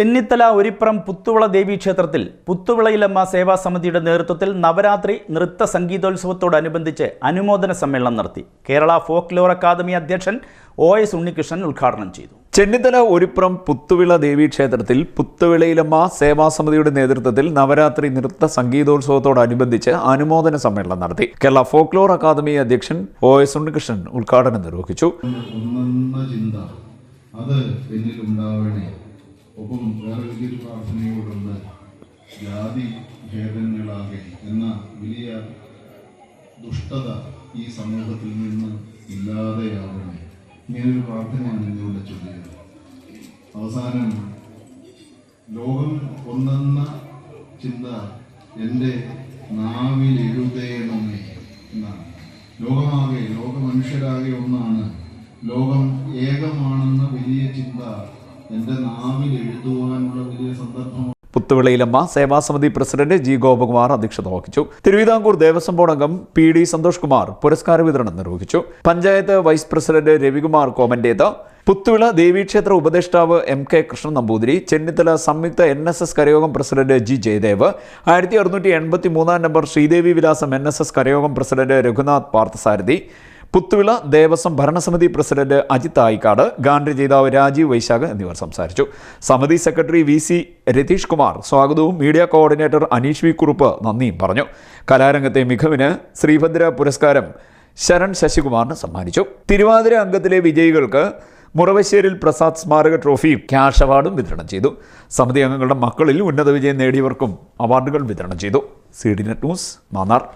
ചെന്നിത്തല ഒരിപ്പുറം പുത്തുവിള ദേവീക്ഷേത്രത്തിൽ പുത്തുവിളയിലമ്മ സേവാ സമിതിയുടെ നേതൃത്വത്തിൽ നവരാത്രി നൃത്ത സംഗീതോത്സവത്തോടനുബന്ധിച്ച് അനുമോദന സമ്മേളനം നടത്തി. കേരള ഫോക്ക് ലോർ അക്കാദമി അധ്യക്ഷൻ ഒ എസ് ഉണ്ണികൃഷ്ണൻ ഉദ്ഘാടനം ചെയ്തു. ചെന്നിത്തല ഒരിപ്പുറം പുത്തുവിള ദേവീക്ഷേത്രത്തിൽ പുത്തുവിളയിലമ്മ സേവാസമിതിയുടെ നേതൃത്വത്തിൽ നവരാത്രി നൃത്ത സംഗീതോത്സവത്തോടനുബന്ധിച്ച് അനുമോദന സമ്മേളനം നടത്തി. കേരള ഫോക്ലോർ അക്കാദമി അധ്യക്ഷൻ ഒ എസ് ഉണ്ണികൃഷ്ണൻ ഉദ്ഘാടനം നിർവഹിച്ചു. ഒന്നെന്ന ചിന്ത. അത് എന്നിലുണ്ടാവണേ ഒപ്പം വേറെ വലിയൊരു പ്രാർത്ഥനയോടുണ്ട് ജാതി ഭേദങ്ങളാകെ എന്ന വലിയ ദുഷ്ടത ഈ സമൂഹത്തിൽ നിന്ന് ഇല്ലാതെയാവണേ. ഇങ്ങനൊരു പ്രാർത്ഥനയാണ് നിങ്ങളുടെ ചൊല്ലിയത്. അവസാനം ലോകം ഒന്നെന്ന ചിന്ത എന്റെ നാവിൽ എഴുതേണമേ എന്നാണ്. ലോകമാകെ ലോക മനുഷ്യരാകെ ഒന്നാണ്. ലോകം ചിന്ത പുത്തുവിളയിലമ്മ സേവാസമിതി പ്രസിഡന്റ് ജി ഗോപകുമാർ അധ്യക്ഷത വഹിച്ചു. തിരുവിതാംകൂർ ദേവസ്വം ബോർഡ് അംഗം പി ഡി സന്തോഷ് കുമാർ പുരസ്കാര വിതരണം നിർവഹിച്ചു. പഞ്ചായത്ത് വൈസ് പ്രസിഡന്റ് രവികുമാർ കോമന്റേത്. പുത്തുവിള ദേവീക്ഷേത്ര ഉപദേഷ്ടാവ് എം കെ കൃഷ്ണൻ നമ്പൂതിരി. ചെന്നിത്തല സംയുക്ത എൻ എസ് എസ് കരയോഗം പ്രസിഡന്റ് ജി ജയദേവ്. ആയിരത്തി അറുന്നൂറ്റി എൺപത്തി മൂന്നാം number Sreedevi Vilasam N S S കരയോഗം president Raghunath Parthasarathy. Puthuvila Devaswom ഭരണസമിതി പ്രസിഡന്റ് അജിത് ആയിക്കാട് ഗാന്ധി ജേതാവ് രാജീവ് വൈശാഖ് എന്നിവർ സംസാരിച്ചു. സമിതി secretary V C Ratheesh Kumar സ്വാഗതവും media coordinator Aneesh V Kurup നന്ദിയും പറഞ്ഞു. കലാരംഗത്തെ മികവിന് ശ്രീഭദ്ര പുരസ്കാരം ശരൺ ശശികുമാറിന് സമ്മാനിച്ചു. തിരുവാതിര അംഗത്തിലെ വിജയികൾക്ക് മുറവശ്ശേരിൽ പ്രസാദ് സ്മാരക ട്രോഫിയും ക്യാഷ് അവാർഡും വിതരണം ചെയ്തു. സമിതി അംഗങ്ങളുടെ മക്കളിൽ ഉന്നത വിജയം നേടിയവർക്കും അവാർഡുകൾ വിതരണം ചെയ്തു. C D net news Mannar.